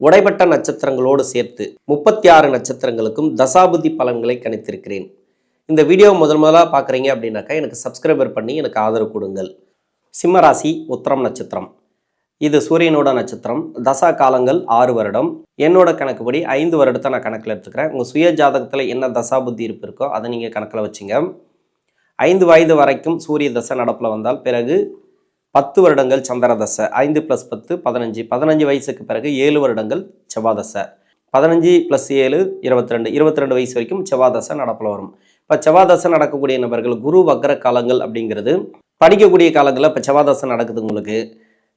உடைப்பட்ட நட்சத்திரங்களோடு சேர்த்து முப்பத்தி ஆறு நட்சத்திரங்களுக்கும் தசாபுதி பலன்களை கணித்திருக்கிறேன். இந்த வீடியோ முதல் முதலாக பார்க்குறீங்க அப்படின்னாக்கா எனக்கு சப்ஸ்கிரைபர் பண்ணி எனக்கு ஆதரவு கொடுங்கள். சிம்மராசி உத்தரம் நட்சத்திரம். இது சூரியனோட நட்சத்திரம். தசா காலங்கள் ஆறு வருடம். என்னோட கணக்குப்படி ஐந்து வருடத்தை நான் கணக்கில் எடுத்துக்கிறேன். உங்கள் சுய ஜாதகத்தில் என்ன தசா புத்தி இருப்பு இருக்கோ அதை நீங்கள் கணக்கில் வச்சுங்க. ஐந்து வயது வரைக்கும் சூரிய தசை நடப்பில் வந்தால் பிறகு பத்து வருடங்கள் சந்திரதசை ஐந்து ப்ளஸ் பத்து பதினஞ்சு. பதினஞ்சு வயசுக்கு பிறகு ஏழு வருடங்கள் செவ்வாதசை. பதினஞ்சு ப்ளஸ் ஏழு இருபத்தி ரெண்டு இருபத்தி ரெண்டு வயசு வரைக்கும் செவ்வாதசை நடப்பில் வரும். இப்போ செவ்வாதசை நடக்கக்கூடிய நபர்கள் குரு வக்ர காலங்கள் அப்படிங்கிறது படிக்கக்கூடிய காலங்களில் இப்போ செவ்வாதசை நடக்குது உங்களுக்கு.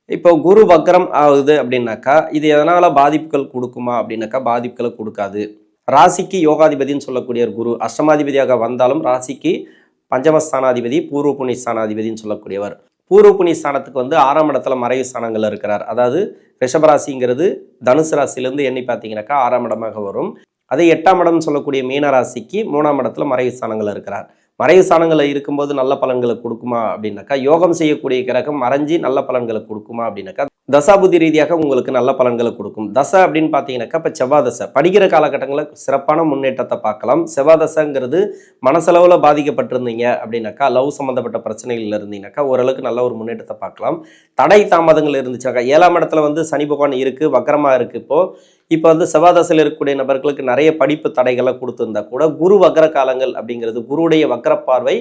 இப்போ குரு வக்ரம் ஆகுது அப்படின்னாக்கா இது எதனால் பாதிப்புகள் கொடுக்குமா அப்படின்னாக்கா பாதிப்புகளை கொடுக்காது. ராசிக்கு யோகாதிபதின்னு சொல்லக்கூடிய ஒரு குரு அஷ்டமாதிபதியாக வந்தாலும் ராசிக்கு பஞ்சமஸ்தானாதிபதி பூர்வ புண்ணிய ஸ்தானாதிபதினு சொல்லக்கூடியவர். பூர்வ புண்ணிய ஸ்தானத்துக்கு வந்து ஆறாம் இடத்துல மறைவு ஸ்தானங்கள் இருக்கிறார். அதாவது ரிஷபராசிங்கிறது தனுசு ராசியிலேருந்து எண்ணி பார்த்தீங்கன்னாக்கா ஆறாம் இடமாக வரும். அதே எட்டாம் இடம் சொல்லக்கூடிய மீன ராசிக்கு மூணாம் இடத்துல மறைவு ஸ்தானங்கள் இருக்கிறார். மறைவு ஸ்தானங்களில் இருக்கும்போது நல்ல பலன்களை கொடுக்குமா அப்படின்னாக்கா யோகம் செய்யக்கூடிய கிரகம் மறைஞ்சி நல்ல பலன்களை கொடுக்குமா அப்படின்னாக்கா தசாபுதி ரீதியாக உங்களுக்கு நல்ல பலன்களை கொடுக்கும். தசை அப்படின்னு பார்த்தீங்கன்னாக்கா இப்போ செவ்வாய் தசை படிக்கிற காலகட்டங்களில் சிறப்பான முன்னேற்றத்தை பார்க்கலாம். செவ்வாய் தசைங்கிறது மனசளவில் பாதிக்கப்பட்டிருந்தீங்க அப்படின்னாக்கா லவ் சம்மந்தப்பட்ட பிரச்சனைகள் இருந்தீங்கன்னாக்கா ஓரளவுக்கு நல்ல ஒரு முன்னேற்றத்தை பார்க்கலாம். தடை தாமதங்கள் இருந்துச்சாக்கா ஏழாம் இடத்துல வந்து சனி பகவான் இருக்குது வக்கரமாக இருக்குது இப்போது இப்போ வந்து செவ்வாதசையில் இருக்கக்கூடிய நபர்களுக்கு நிறைய படிப்பு தடைகளை கொடுத்துருந்தா கூட குரு வக்கர காலங்கள் அப்படிங்கிறது குருவுடைய வக்கர பார்வை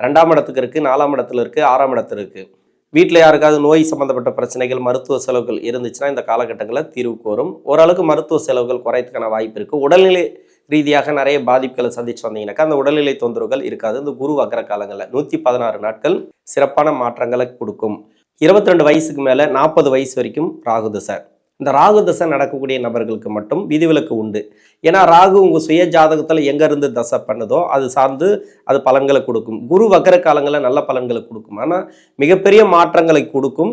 ரெண்டாம் இடத்துக்கு இருக்குது நாலாம் இடத்துல இருக்குது ஆறாம் இடத்துல இருக்குது வீட்டில் யாருக்காவது நோய் சம்மந்தப்பட்ட பிரச்சனைகள் மருத்துவ செலவுகள் இருந்துச்சுன்னா இந்த காலகட்டங்களில் தீர்வுக்கு வரும் ஓரளவுக்கு மருத்துவ செலவுகள் குறையத்துக்கான வாய்ப்பு இருக்குது உடல்நிலை ரீதியாக நிறைய பாதிப்புகளை சந்திச்சு வந்தீங்கன்னாக்கா அந்த உடல்நிலை தொந்தரவுகள் இருக்காது. இந்த குரு வக்கர காலங்களில் நூற்றி பதினாறு நாட்கள் சிறப்பான மாற்றங்களை கொடுக்கும். இருபத்தி ரெண்டு வயசுக்கு மேலே நாற்பது வயசு வரைக்கும் ராகுது சார் இந்த ராகு தசை நடக்கக்கூடிய நபர்களுக்கு மட்டும் விதிவிலக்கு உண்டு. ஏன்னா ராகு உங்கள் சுய ஜாதகத்தில் எங்கேருந்து தசை பண்ணுதோ அது சார்ந்து அது பலன்களை கொடுக்கும். குரு வக்கர காலங்களில் நல்ல பலன்களை கொடுக்கும். ஆனால் மிகப்பெரிய மாற்றங்களை கொடுக்கும்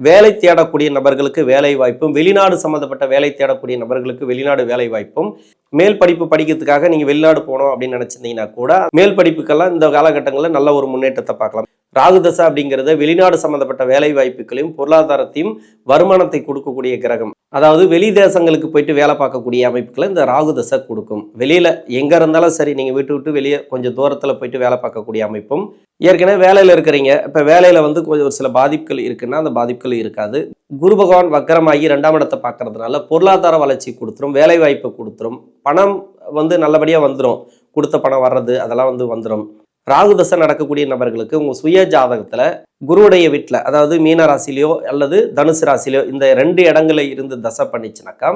வேலை தேடக்கூடிய நபர்களுக்கு வேலை வாய்ப்பும் வெளிநாடு சம்மந்தப்பட்ட வேலை தேடக்கூடிய நபர்களுக்கு வெளிநாடு வேலை வாய்ப்பும் மேல் படிப்பு படிக்கிறதுக்காக நீங்கள் வெளிநாடு போகணும் அப்படின்னு நினச்சிருந்தீங்கன்னா கூட மேல் படிப்புக்கெல்லாம் இந்த காலகட்டங்களில் நல்ல ஒரு முன்னேற்றத்தை பார்க்கலாம். ராகு தசை அப்படிங்கிறது வெளிநாடு சம்மந்தப்பட்ட வேலை வாய்ப்புகளையும் பொருளாதாரத்தையும் வருமானத்தை கொடுக்கக்கூடிய கிரகம். அதாவது வெளி தேசங்களுக்கு போயிட்டு வேலை பார்க்கக்கூடிய அமைப்புகளை இந்த ராகு தசை கொடுக்கும். வெளியில் எங்கே இருந்தாலும் சரி நீங்கள் விட்டு விட்டு வெளியே கொஞ்சம் தூரத்தில் போயிட்டு வேலை பார்க்கக்கூடிய அமைப்பும் ஏற்கனவே வேலையில் இருக்கிறீங்க. இப்போ வேலையில் வந்து கொஞ்சம் ஒரு சில பாதிப்புகள் இருக்குன்னா அந்த பாதிப்புகள் இருக்காது. குரு பகவான் வக்கரமாகி ரெண்டாம் இடத்தை பார்க்கறதுனால பொருளாதார வளர்ச்சி கொடுத்துரும் வேலை வாய்ப்பை கொடுத்துரும் பணம் வந்து நல்லபடியாக வந்துடும் கொடுத்த பணம் வர்றது அதெல்லாம் வந்து வந்துடும் ராகு தசை நடக்கக்கூடிய நபர்களுக்கு உங்கள் சுய ஜாதகத்தில் குருவுடைய வீட்டில் அதாவது மீன ராசிலையோ அல்லது தனுசு ராசிலையோ இந்த ரெண்டு இடங்களில் இருந்து தசை பண்ணிச்சுனாக்கா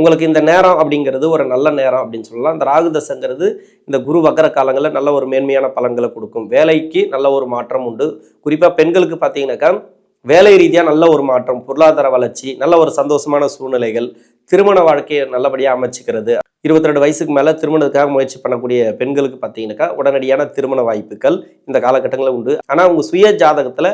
உங்களுக்கு இந்த நேரம் அப்படிங்கிறது ஒரு நல்ல நேரம் அப்படின்னு சொல்லலாம். இந்த ராகு தசைங்கிறது இந்த குரு வக்கர காலங்களில் நல்ல ஒரு மேன்மையான பலன்களை கொடுக்கும். வேலைக்கு நல்ல ஒரு மாற்றம் உண்டு. குறிப்பாக பெண்களுக்கு பார்த்தீங்கன்னாக்கா வேலை ரீதியாக நல்ல ஒரு மாற்றம் பொருளாதார வளர்ச்சி நல்ல ஒரு சந்தோஷமான சூழ்நிலைகள் திருமண வாழ்க்கையை நல்லபடியாக அமைச்சிக்கிறது. இருபத்தி ரெண்டு வயசுக்கு மேலே திருமணத்துக்காக முயற்சி பண்ணக்கூடிய பெண்களுக்கு பார்த்தீங்கன்னாக்கா உடனடியான திருமண வாய்ப்புகள் இந்த காலகட்டங்களில் உண்டு. ஆனால் உங்கள் சுய ஜாதகத்தில்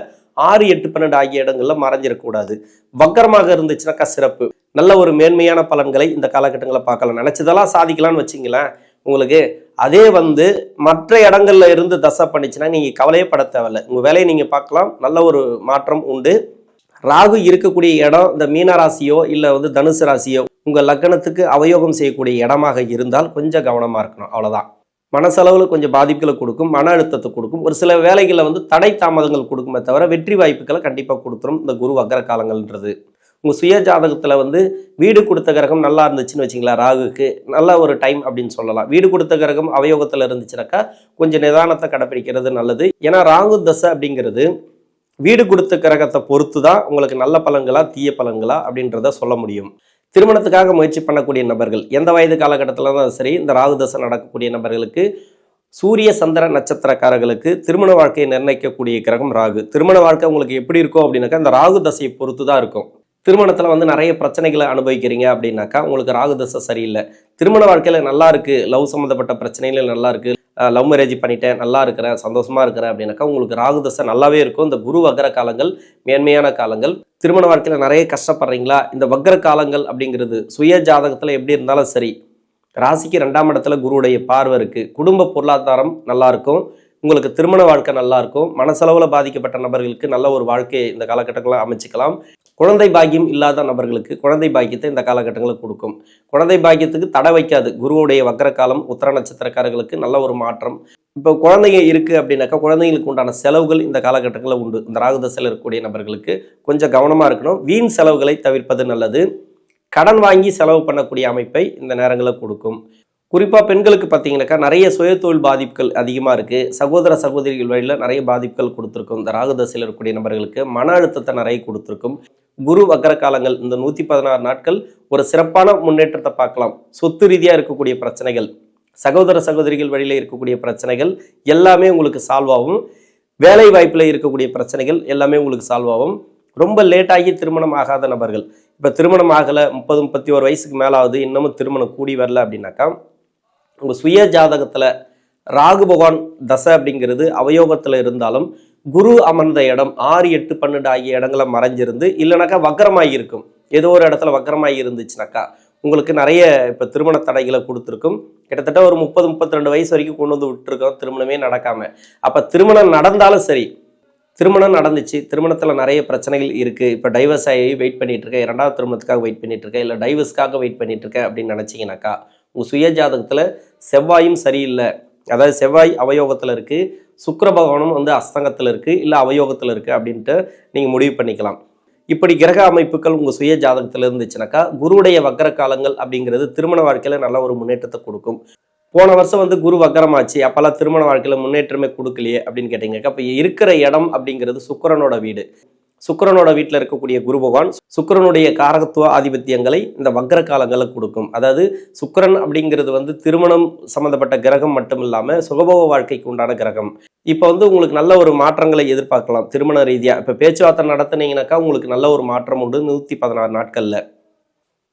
ஆறு எட்டு பன்னெண்டு ஆகிய இடங்களில் மறைஞ்சிடக்கூடாது வக்கரமாக இருந்துச்சுனாக்கா சிறப்பு. நல்ல ஒரு மேன்மையான பலன்களை இந்த காலகட்டங்களில் பார்க்கலாம். நினச்சதெல்லாம் சாதிக்கலாம்னு வச்சிங்களேன் உங்களுக்கு அதே வந்து மற்ற இடங்கள்ல இருந்து தசை பண்ணிச்சுன்னா நீங்கள் கவலையே பட தேவையில்ல. உங்கள் வேலையை நீங்கள் பார்க்கலாம். நல்ல ஒரு மாற்றம் உண்டு. ராகு இருக்கக்கூடிய இடம் இந்த மீன ராசியோ இல்லை வந்து தனுசு ராசியோ உங்கள் லக்னத்துக்கு அவயோகம் செய்யக்கூடிய இடமாக இருந்தால் கொஞ்சம் கவனமாக இருக்கணும். அவ்வளோதான் மனசளவில் கொஞ்சம் பாதிப்புகளை கொடுக்கும் மன அழுத்தத்தை கொடுக்கும். ஒரு சில வேலைகளில் வந்து தடை தாமதங்கள் கொடுக்குமே தவிர வெற்றி வாய்ப்புகளை கண்டிப்பாக கொடுத்துரும் இந்த குரு வக்கர காலங்கள்ன்றது. உங்கள் சுய ஜாதகத்தில் வந்து வீடு கொடுத்த கிரகம் நல்லா இருந்துச்சுன்னு வச்சிங்களா ராகுக்கு நல்ல ஒரு டைம் அப்படின்னு சொல்லலாம். வீடு கொடுத்த கிரகம் அவயோகத்தில் இருந்துச்சுனாக்கா கொஞ்சம் நிதானத்தை கடைப்பிடிக்கிறது நல்லது. ஏன்னா ராகு தசை அப்படிங்கிறது வீடு கொடுத்த கிரகத்தை பொறுத்து தான் உங்களுக்கு நல்ல பலன்களா தீய பலன்களா அப்படின்றத சொல்ல முடியும். திருமணத்துக்காக முயற்சி பண்ணக்கூடிய நபர்கள் எந்த வயது காலகட்டத்தில் தான் சரி இந்த ராகு தசை நடக்கக்கூடிய நபர்களுக்கு சூரிய சந்திர நட்சத்திரக்காரர்களுக்கு திருமண வாழ்க்கையை நிர்ணயிக்கக்கூடிய கிரகம் ராகு. திருமண வாழ்க்கை உங்களுக்கு எப்படி இருக்கும் அப்படின்னாக்கா இந்த ராகு தசையை பொறுத்து தான் இருக்கும். திருமணத்தில் வந்து நிறைய பிரச்சனைகளை அனுபவிக்கிறீங்க அப்படின்னாக்கா உங்களுக்கு ராகு தசை சரியில்லை. திருமண வாழ்க்கையில் நல்லா இருக்குது லவ் சம்மந்தப்பட்ட பிரச்சனைகள் நல்லா இருக்குது லவ் மேரேஜ் பண்ணிட்டேன் நல்லா இருக்கிறேன் சந்தோஷமா இருக்கிறேன் அப்படின்னாக்கா உங்களுக்கு ராகு தசை நல்லாவே இருக்கும். இந்த குரு வக்கர காலங்கள் மேன்மையான காலங்கள். திருமண வாழ்க்கையில் நிறைய கஷ்டப்படுறீங்களா? இந்த வக்கர காலங்கள் அப்படிங்கிறது சுய ஜாதகத்தில் எப்படி இருந்தாலும் சரி ராசிக்கு ரெண்டாம் இடத்துல குருவுடைய பார்வை இருக்குது குடும்ப பொருளாதாரம் நல்லாயிருக்கும் உங்களுக்கு திருமண வாழ்க்கை நல்லாயிருக்கும் மனசளவில் பாதிக்கப்பட்ட நபர்களுக்கு நல்ல ஒரு வாழ்க்கையை இந்த காலகட்டங்களில் அமைச்சிக்கலாம். குழந்தை பாக்கியம் இல்லாத நபர்களுக்கு குழந்தை பாக்கியத்தை இந்த காலகட்டங்களில் கொடுக்கும். குழந்தை பாக்கியத்துக்கு தடை வைக்காது. குருவுடைய வக்கர காலம் உத்தர நட்சத்திரக்காரர்களுக்கு நல்ல ஒரு மாற்றம். இப்போ குழந்தைங்க இருக்குது அப்படின்னாக்கா குழந்தைங்களுக்கு உண்டான செலவுகள் இந்த காலகட்டங்களில் உண்டு. இந்த ராகுதசையில் இருக்கக்கூடிய நபர்களுக்கு கொஞ்சம் கவனமாக இருக்கணும். வீண் செலவுகளை தவிர்ப்பது நல்லது. கடன் வாங்கி செலவு பண்ணக்கூடிய அமைப்பை இந்த நேரங்களில் கொடுக்கும். குறிப்பாக பெண்களுக்கு பார்த்தீங்கன்னாக்கா நிறைய சுயத்தொழில் பாதிப்புகள் அதிகமாக இருக்குது சகோதர சகோதரிகள் வழியில் நிறைய பாதிப்புகள் கொடுத்துருக்கும். இந்த ராகுதசையில் இருக்கக்கூடிய நபர்களுக்கு மன அழுத்தத்தை நிறைய கொடுத்துருக்கும். குரு வக்கர காலங்கள் இந்த நூற்றி பதினாறு நாட்கள் ஒரு சிறப்பான முன்னேற்றத்தை பார்க்கலாம். சொத்து ரீதியாக இருக்கக்கூடிய பிரச்சனைகள் சகோதர சகோதரிகள் வழியில் இருக்கக்கூடிய பிரச்சனைகள் எல்லாமே உங்களுக்கு சால்வ் ஆகும். வேலை வாய்ப்பில் இருக்கக்கூடிய பிரச்சனைகள் எல்லாமே உங்களுக்கு சால்வ் ஆகும். ரொம்ப லேட்டாகி திருமணம் ஆகாத நபர்கள். இப்போ திருமணம் ஆகலை முப்பது முப்பத்தி ஒரு வயசுக்கு மேலே ஆகுது இன்னமும் திருமணம் கூடி வரல அப்படின்னாக்கா உங்கள் சுய ஜாதகத்தில் ராகு பகவான் தசை அப்படிங்கிறது அவயோகத்தில் இருந்தாலும் குரு அமர்ந்த இடம் ஆறு எட்டு பன்னெண்டு ஆகிய இடங்களை மறைஞ்சிருந்து இல்லைனாக்கா வக்கரமாகி இருக்கும் ஏதோ ஒரு இடத்துல வக்கரமாகி இருந்துச்சுனாக்கா உங்களுக்கு நிறைய இப்போ திருமண தடைகளை கொடுத்துருக்கும். கிட்டத்தட்ட ஒரு முப்பது முப்பத்தி ரெண்டு வயசு வரைக்கும் கொண்டு வந்து விட்டுருக்கோம் திருமணமே நடக்காமல் அப்போ திருமணம் நடந்தாலும் சரி திருமணம் நடந்துச்சு திருமணத்தில் நிறைய பிரச்சனைகள் இருக்குது இப்போ டைவர்ஸ் ஆகி வெயிட் பண்ணிகிட்ருக்கேன் இருக்கேன் இரண்டாவது திருமணத்துக்காக வெயிட் பண்ணிகிட்ருக்கேன் இல்லை டைவர்ஸ்க்காக வெயிட் பண்ணிகிட்ருக்கேன் அப்படின்னு நினச்சிங்கனாக்கா உங்கள் சுய ஜாதகத்தில் செவ்வாயும் சரியில்லை. அதாவது செவ்வாய் அவயோகத்தில் இருக்குது சுக்கர பகவானும் வந்து அஸ்தங்கத்தில் இருக்குது இல்லை அவயோகத்தில் இருக்குது அப்படின்ட்டு நீங்கள் முடிவு பண்ணிக்கலாம். இப்படி கிரக அமைப்புகள் உங்கள் சுய ஜாதகத்தில் இருந்துச்சுனாக்கா குருவுடைய வக்கர காலங்கள் அப்படிங்கிறது திருமண வாழ்க்கையில் நல்ல ஒரு முன்னேற்றத்தை கொடுக்கும். போன வருஷம் வந்து குரு வக்கரமாச்சு அப்போல்லாம் திருமண வாழ்க்கையில் முன்னேற்றமே கொடுக்கலையே அப்படின்னு கேட்டீங்கக்கா இப்போ இருக்கிற இடம் அப்படிங்கிறது சுக்கரனோட வீடு. சுக்கிரனோட வீட்டில் இருக்கக்கூடிய குரு பகவான் சுக்கிரனுடைய காரகத்துவ ஆதிபத்தியங்களை இந்த வக்ர காலங்களில் கொடுக்கும். அதாவது சுக்கரன் அப்படிங்கிறது வந்து திருமணம் சம்மந்தப்பட்ட கிரகம் மட்டும் இல்லாமல் சுகபோக வாழ்க்கைக்கு உண்டான கிரகம். இப்போ வந்து உங்களுக்கு நல்ல ஒரு மாற்றங்களை எதிர்பார்க்கலாம். திருமண ரீதியாக இப்போ பேச்சுவார்த்தை நடத்துனீங்கன்னாக்கா உங்களுக்கு நல்ல ஒரு மாற்றம் உண்டு நூற்றி பதினாறு நாட்களில்.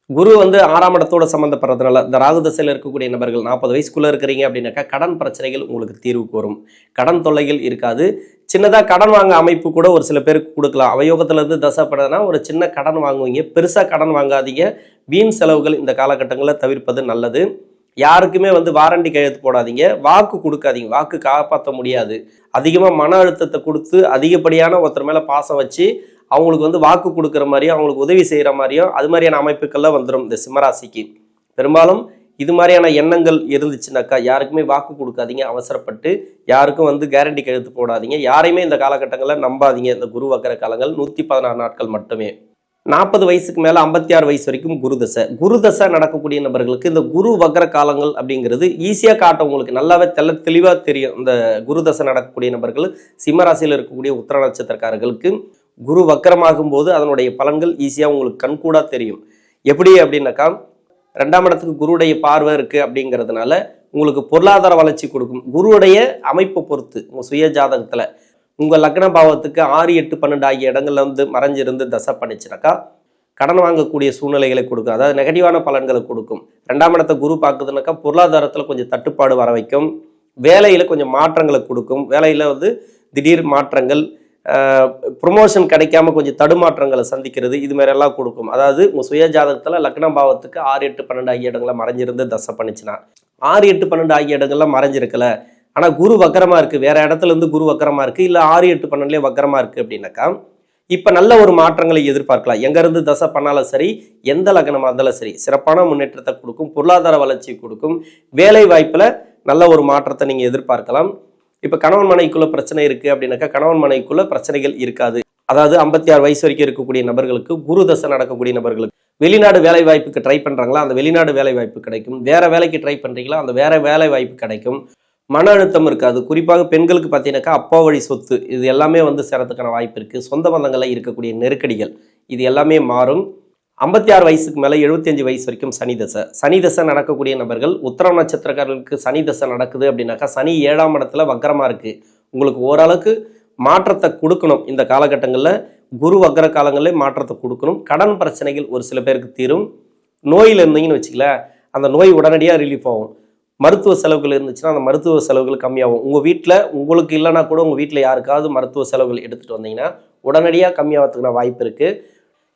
குரு வந்து ஆறாம் இடத்தோட சம்மந்தப்படுறதுனால இந்த ராகு தசையில் இருக்கக்கூடிய நபர்கள் நாற்பது வயசுக்குள்ளே இருக்கிறீங்க அப்படின்னாக்கா கடன் பிரச்சனைகள் உங்களுக்கு தீர்வுக்கு வரும் கடன் தொல்லைகள் இருக்காது. சின்னதாக கடன் வாங்க அமைப்பு கூட ஒரு சில பேருக்கு கொடுக்கலாம். அவயோகத்திலேருந்து தசைப்படுறதுனா ஒரு சின்ன கடன் வாங்குவீங்க. பெருசாக கடன் வாங்காதீங்க. வீண் செலவுகள் இந்த காலகட்டங்களில் தவிர்ப்பது நல்லது. யாருக்குமே வந்து வாரண்டி கையெழுத்து போடாதீங்க. வாக்கு கொடுக்காதீங்க. வாக்கு காப்பாற்ற முடியாது. அதிகமாக மன அழுத்தத்தை கொடுத்து அதிகப்படியான ஒருத்தர் மேலே பாசம் வச்சு அவங்களுக்கு வந்து வாக்கு கொடுக்குற மாதிரியும் அவங்களுக்கு உதவி செய்கிற மாதிரியும் அது மாதிரியான அமைப்புக்கள்லாம் வந்துடும் இந்த சிம்மராசிக்கு. பெரும்பாலும் இது மாதிரியான எண்ணங்கள் இருந்துச்சுனாக்கா யாருக்குமே வாக்கு கொடுக்காதீங்க அவசரப்பட்டு யாருக்கும் வந்து கேரண்டி கழுத்து போடாதீங்க. யாரையுமே இந்த காலகட்டங்களில் நம்பாதீங்க. இந்த குரு வக்கர காலங்கள் நூற்றி பதினாறு நாட்கள் மட்டுமே. நாற்பது வயசுக்கு மேலே ஐம்பத்தி ஆறு வயசு வரைக்கும் குருதசை குருதசை நடக்கக்கூடிய நபர்களுக்கு இந்த குரு வக்ர காலங்கள் அப்படிங்கிறது ஈஸியாக காட்டும். உங்களுக்கு நல்லாவே தெல்ல தெளிவாக தெரியும். இந்த குருதசை நடக்கக்கூடிய நபர்கள் சிம்மராசியில் இருக்கக்கூடிய உத்தர நட்சத்திரக்காரர்களுக்கு. குரு வக்கரமாகும் போது அதனுடைய பலன்கள் ஈஸியாக உங்களுக்கு கண்கூடாக தெரியும். எப்படி அப்படின்னாக்கா ரெண்டாம் இடத்துக்கு குருவுடைய பார்வை இருக்குது அப்படிங்கிறதுனால உங்களுக்கு பொருளாதார வளர்ச்சி கொடுக்கும். குருவுடைய அமைப்பை பொறுத்து உங்கள் சுய ஜாதகத்தில் உங்கள் லக்ன பாவத்துக்கு ஆறு எட்டு பன்னெண்டு ஆகிய இடங்கள்ல வந்து மறைஞ்சிருந்து தசை பண்ணிச்சுனாக்கா கடன் வாங்கக்கூடிய சூழ்நிலைகளை கொடுக்கும். அதாவது நெகட்டிவான பலன்களை கொடுக்கும். ரெண்டாம் இடத்தை குரு பார்க்குதுனாக்கா பொருளாதாரத்தில் கொஞ்சம் தட்டுப்பாடு வர வைக்கும். வேலையில் கொஞ்சம் மாற்றங்களை கொடுக்கும். வேலையில் வந்து திடீர் மாற்றங்கள் ப்ரொமோஷன் கிடைக்காம கொஞ்சம் தடுமாற்றங்களை சந்திக்கிறது இது மாதிரியெல்லாம் கொடுக்கும். அதாவது உங்கள் சுய ஜாதகத்தில் லக்னம் பாவத்துக்கு ஆறு எட்டு பன்னெண்டு ஆகிய இடங்களை மறைஞ்சிருந்து தசை பண்ணிச்சுன்னா ஆறு எட்டு பன்னெண்டு ஆகிய இடங்கள்லாம் மறைஞ்சிருக்கல. ஆனால் குரு வக்கரமாக இருக்குது வேற இடத்துல இருந்து குரு வக்கரமாக இருக்குது இல்லை ஆறு எட்டு பன்னெண்டுலேயே வக்கரமாக இருக்குது அப்படின்னாக்கா இப்போ நல்ல ஒரு மாற்றங்களை எதிர்பார்க்கலாம். எங்கேருந்து தசை பண்ணாலும் சரி எந்த லக்னமாக இருந்தாலும் சரி சிறப்பான முன்னேற்றத்தை கொடுக்கும் பொருளாதார வளர்ச்சி கொடுக்கும் வேலை வாய்ப்பில் நல்ல ஒரு மாற்றத்தை நீங்கள் எதிர்பார்க்கலாம். இப்போ கணவன் மனைக்குள்ள பிரச்சனை இருக்குது அப்படின்னாக்கா கணவன் மனைக்குள்ள பிரச்சனைகள் இருக்காது. அதாவது ஐம்பத்தி ஆறு வயசு வரைக்கும் இருக்கக்கூடிய நபர்களுக்கு குரு தசை நடக்கக்கூடிய நபர்களுக்கு வெளிநாடு வேலை வாய்ப்புக்கு ட்ரை பண்ணுறாங்களா அந்த வெளிநாடு வேலை வாய்ப்பு கிடைக்கும். வேற வேலைக்கு ட்ரை பண்ணுறீங்களா அந்த வேற வேலை வாய்ப்பு கிடைக்கும். மன அழுத்தம் இருக்காது. குறிப்பாக பெண்களுக்கு பார்த்தீங்கன்னாக்கா அப்பா வழி சொத்து இது எல்லாமே வந்து சேரத்துக்கான வாய்ப்பு இருக்குது சொந்த பந்தங்களில் இருக்கக்கூடிய நெருக்கடிகள் இது எல்லாமே மாறும். ஐம்பத்தி ஆறு வயசுக்கு மேலே எழுபத்தஞ்சு வயசு வரைக்கும் சனி தசை. சனி தசை நடக்கக்கூடிய நபர்கள் உத்தரம் நட்சத்திரக்காரர்களுக்கு சனி தசை நடக்குது அப்படின்னாக்கா சனி ஏழாம் இடத்துல வக்கரமாக இருக்குது உங்களுக்கு ஓரளவுக்கு மாற்றத்தை கொடுக்கணும் இந்த காலகட்டங்களில். குரு வக்கர காலங்களிலே மாற்றத்தை கொடுக்கணும். கடன் பிரச்சனைகள் ஒரு சில பேருக்கு தீரும். நோயில் இருந்தீங்கன்னு வச்சுக்கல அந்த நோய் உடனடியாக ரிலீஃப் ஆகும். மருத்துவ செலவுகள் இருந்துச்சுன்னா அந்த மருத்துவ செலவுகள் கம்மியாகும். உங்கள் வீட்டில் உங்களுக்கு இல்லைனா கூட உங்கள் வீட்டில் யாருக்காவது மருத்துவ செலவுகள் எடுத்துகிட்டு வந்தீங்கன்னா உடனடியாக கம்மியாகிறதுக்கான வாய்ப்பு இருக்குது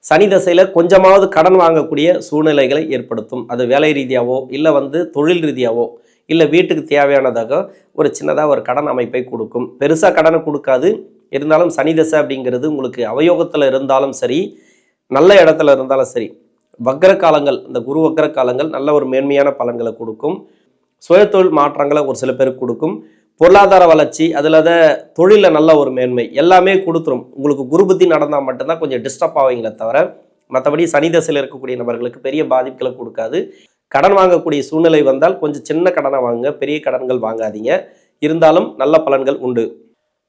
சனி தசையில் கொஞ்சமாவது கடன் வாங்கக்கூடிய சூழ்நிலைகளை ஏற்படுத்தும். அது வேலை ரீதியாவோ இல்லை வந்து தொழில் ரீதியாவோ இல்லை வீட்டுக்கு தேவையானதாக ஒரு சின்னதாக ஒரு கடன் அமைப்பை கொடுக்கும். பெருசாக கடனை கொடுக்காது. இருந்தாலும் சனி தசை அப்படிங்கிறது உங்களுக்கு அவயோகத்தில் இருந்தாலும் சரி நல்ல இடத்துல இருந்தாலும் சரி வக்கர காலங்கள் இந்த குரு வக்கர காலங்கள் நல்ல ஒரு மேன்மையான பலன்களை கொடுக்கும். சுயத்தொழில் மாற்றங்களை ஒரு சில பேருக்கு கொடுக்கும். பொருளாதார வளர்ச்சி அதில் அதை தொழிலில் நல்ல ஒரு மேன்மை எல்லாமே கொடுத்துரும். உங்களுக்கு குரு புத்தி நடந்தால் மட்டும்தான் கொஞ்சம் டிஸ்டர்ப் ஆவீங்களே தவிர மற்றபடி சனி தசையில் இருக்கக்கூடிய நபர்களுக்கு பெரிய பாதிப்புகளை கொடுக்காது. கடன் வாங்கக்கூடிய சூழ்நிலை வந்தால் கொஞ்சம் சின்ன கடனை வாங்குங்க பெரிய கடன்கள் வாங்காதீங்க. இருந்தாலும் நல்ல பலன்கள் உண்டு.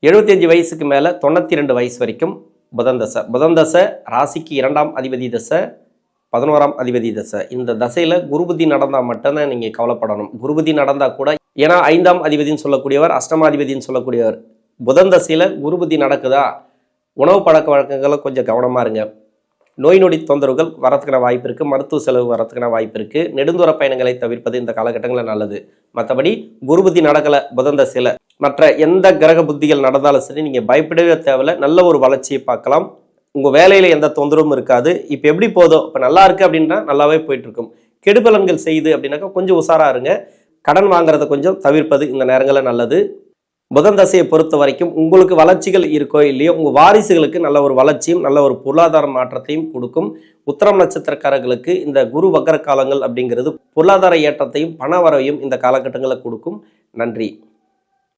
எழுபத்தஞ்சு வயசுக்கு மேலே தொண்ணூற்றி ரெண்டு வயசு வரைக்கும் புதன் தசை. புதன் தசை ராசிக்கு இரண்டாம் அதிபதி தசை பதினோராம் அதிபதி தசை. இந்த தசையில் குருபதி நடந்தால் மட்டும்தான் நீங்கள் கவலைப்படணும். குருபதி நடந்தால் கூட ஏன்னா ஐந்தாம் அதிபதின்னு சொல்லக்கூடியவர் அஷ்டமாதிபதினு சொல்லக்கூடியவர். புதன் தசையில் குருபுதி நடக்குதா? உணவு பழக்க வழக்கங்களை கொஞ்சம் கவனமாக இருங்க. நோய் நொடி தொந்தரவுகள் வரத்துக்கான வாய்ப்பு இருக்குது மருத்துவ செலவு வரத்துக்கான வாய்ப்பு இருக்குது நெடுந்தூர பயணங்களை தவிர்ப்பது இந்த காலகட்டங்களில் நல்லது. மற்றபடி குருபுத்தி நடக்கலை புதந்த சில மற்ற எந்த கிரக புத்திகள் நடந்தாலும் சரி நீங்கள் பயப்படவே தேவையில்ல. நல்ல ஒரு வளர்ச்சியை பார்க்கலாம். உங்கள் வேலையில் எந்த தொந்தரவும் இருக்காது. இப்போ எப்படி போதும் இப்போ நல்லா இருக்குது அப்படின்னா நல்லாவே போயிட்டுருக்கும் கெடுபலன்கள் செய்யுது அப்படின்னாக்கா கொஞ்சம் உஷாராக இருங்க. கடன் வாங்குறத கொஞ்சம் தவிர்ப்பது இந்த நேரங்களில் நல்லது. புதன் தசையை பொறுத்த வரைக்கும் உங்களுக்கு வளர்ச்சிகள் இருக்கோ இல்லையோ உங்கள் வாரிசுகளுக்கு நல்ல ஒரு வளர்ச்சியும் நல்ல ஒரு பொருளாதார மாற்றத்தையும் கொடுக்கும். உத்தரம் நட்சத்திரக்காரர்களுக்கு இந்த குரு வக்கர காலங்கள் அப்படிங்கிறது பொருளாதார ஏற்றத்தையும் பண வரவையும் இந்த காலகட்டங்களில் கொடுக்கும். நன்றி.